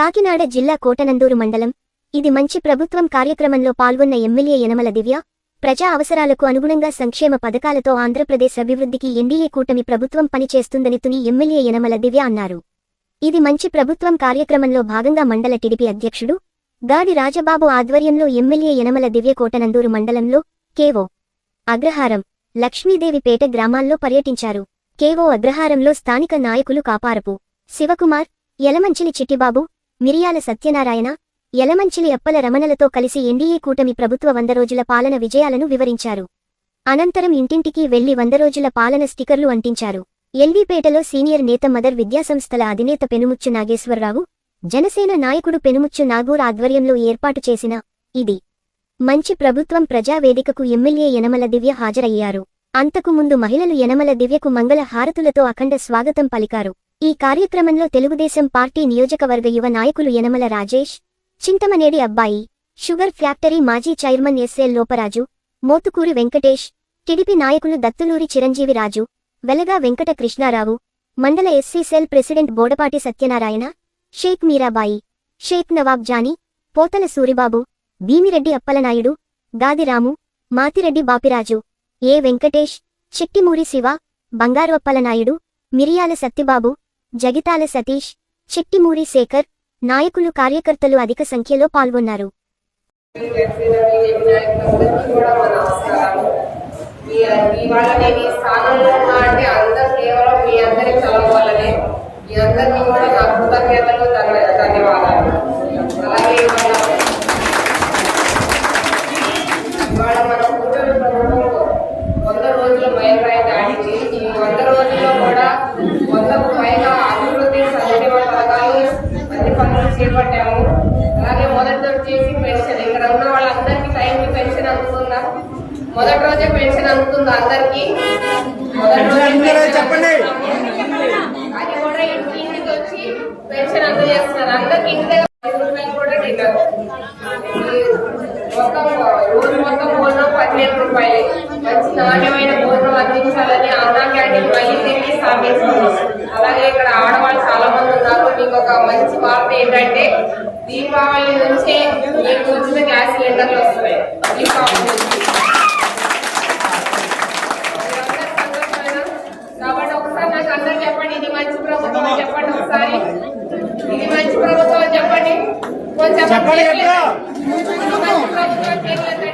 కాకినాడ జిల్లా కోటనందూరు మండలం. ఇది మంచి ప్రభుత్వం కార్యక్రమంలో పాల్గొన్న ఎమ్మెల్యే యనమల దివ్య. ప్రజా అవసరాలకు అనుగుణంగా సంక్షేమ పథకాలతో ఆంధ్రప్రదేశ్ అభివృద్ధికి ఎన్డీఏ కూటమి ప్రభుత్వం పనిచేస్తుందని తుని ఎమ్మెల్యే యనమల దివ్య అన్నారు. ఇది మంచి ప్రభుత్వం కార్యక్రమంలో భాగంగా మండల టిడిపి అధ్యక్షుడు గాడి రాజబాబు ఆధ్వర్యంలో ఎమ్మెల్యే యనమల దివ్య కోటనందూరు మండలంలో కేవో అగ్రహారం లక్ష్మీదేవిపేట గ్రామాల్లో పర్యటించారు. కేవో అగ్రహారంలో స్థానిక నాయకులు కాపారపు. శివకుమార్ యలమంచిలి చిట్టిబాబు మిరియాల సత్యనారాయణ యలమంచిలి అప్పల రమణలతో కలిసి ఎన్డీఏ కూటమి ప్రభుత్వ వంద రోజుల పాలన విజయాలను వివరించారు. అనంతరం ఇంటింటికి వెళ్ళి వంద రోజుల పాలన స్టికర్లు అంటించారు. ఎల్వీపేటలో సీనియర్ నేత మదర్ విద్యాసంస్థల అధినేత పెనుముచ్చు నాగేశ్వరరావు జనసేన నాయకుడు పెనుముచ్చు నాగూర్ ఆధ్వర్యంలో ఏర్పాటు చేసిన ఇది మంచి ప్రభుత్వం ప్రజావేదికకు ఎమ్మెల్యే యనమల దివ్య హాజరయ్యారు. అంతకు ముందు మహిళలు యనమల దివ్యకు మంగళ హారతులతో అఖండ స్వాగతం పలికారు. ఈ కార్యక్రమంలో తెలుగుదేశం పార్టీ నియోజకవర్గ యువ నాయకులు యనమల రాజేష్ చింతమనేడి అబ్బాయి షుగర్ ఫ్యాక్టరీ మాజీ chairman S L Loparaju Mothukuri Venkatesh TDP నాయకులు దత్తులూరి చిరంజీవి రాజు వెలగా వెంకట కృష్ణారావు మండల SC cell president Bodapati Satyanarayana Sheikh Meerabai Sheikh Nawab Jani Pothala Suribabu Bheemireddy Appalanaidu గాదిరాము Mathireddy Bapiraju ఏ వెంకటేష్ చిట్టిమూరి శివ బంగారు అప్పలనాయుడు మిరియాల సత్తిబాబు జగితాల సతీష్ చిట్టిమూరి శేఖర్ నాయకులు కార్యకర్తలు అధిక సంఖ్యలో పాల్గొన్నారు. కూడా మా నమస్కారాలు మీ- ఇవాళ నేను ఈ స్థానంలో ఉన్నా అంటే అందరూ కేవలం మీ అందరి చలవ వల్లనే మీ అందరికీ కూడా నా కృతజ్ఞతలు ధన్య- ధన్యవాదాలు అలాగే ఇవాళ ఇవాళ మన కూటమి ప్రభుత్వం వంద రోజుల మైలురాయి దాటింది ఈ వంద రోజుల్లో కూడా వందకు పైగా అభివృద్ధి సంక్షేమ పథకాలు అన్ని పనులు చేపట్టాము అలాగే మొదటి వచ్చేసి పెన్షన్ ఇక్కడ ఉన్న వాళ్ళందరికీ టైంకి పెన్షన్ అందుతుందా? మొదటి రోజే పెన్షన్ అందుతుందా అందరికీ? చెప్పండి. అది కూడా ఇంటి ఇంటికి వచ్చి పెన్షన్ అందజేస్తున్నారు. అందరికి ఇంటి దగ్గర నాణ్యమైన భోజనం అందించాలని అన్నా క్యాంటీన్ మళ్ళీ తిరిగి స్థాపించుకున్నాం అలాగే ఇక్కడ ఆడవాళ్ళు చాలా మంది ఉన్నారు. మీకు ఒక మంచి వార్త ఏంటంటే దీపావళి నుంచే మీకు ఉచిత గ్యాస్ సిలిండర్లు వస్తున్నాయి. దీపావళి నుంచి? కాబట్టి ఒకసారి నాకు అందరు చెప్పండి ఇది మంచి ప్రభుత్వం చెప్పండి ఒకసారి. ఇది మంచి ప్రభుత్వం చెప్పండి. కొంచెం చెప్పండి గట్టిగా. ఇది మంచి ప్రభుత్వం అని చేయలేదండి.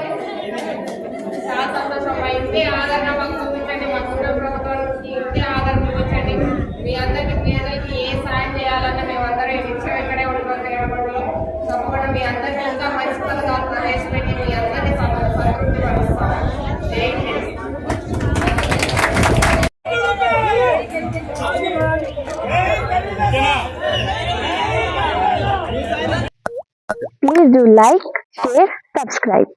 చాలా సంతోషం మా ఇంటి ఆదరణ మాకు చూపించండి మా కుటుంబ ప్రభుత్వానికి ఇంటి ఆదరణ చూపించండి మీ అందరికి పేదలకి ఏ సాయం చేయాలన్నా మేమందరం ఈ నిత్యం ఇక్కడే ఉండిపోతాం తప్పకుండా మీ అందరికీ ఇంకా మంచి పథకాలు ప్రవేశపెట్టి మీ అందరినీ సమ- సంతృప్తి పరుస్తాం జై Hind Please do like, share, subscribe.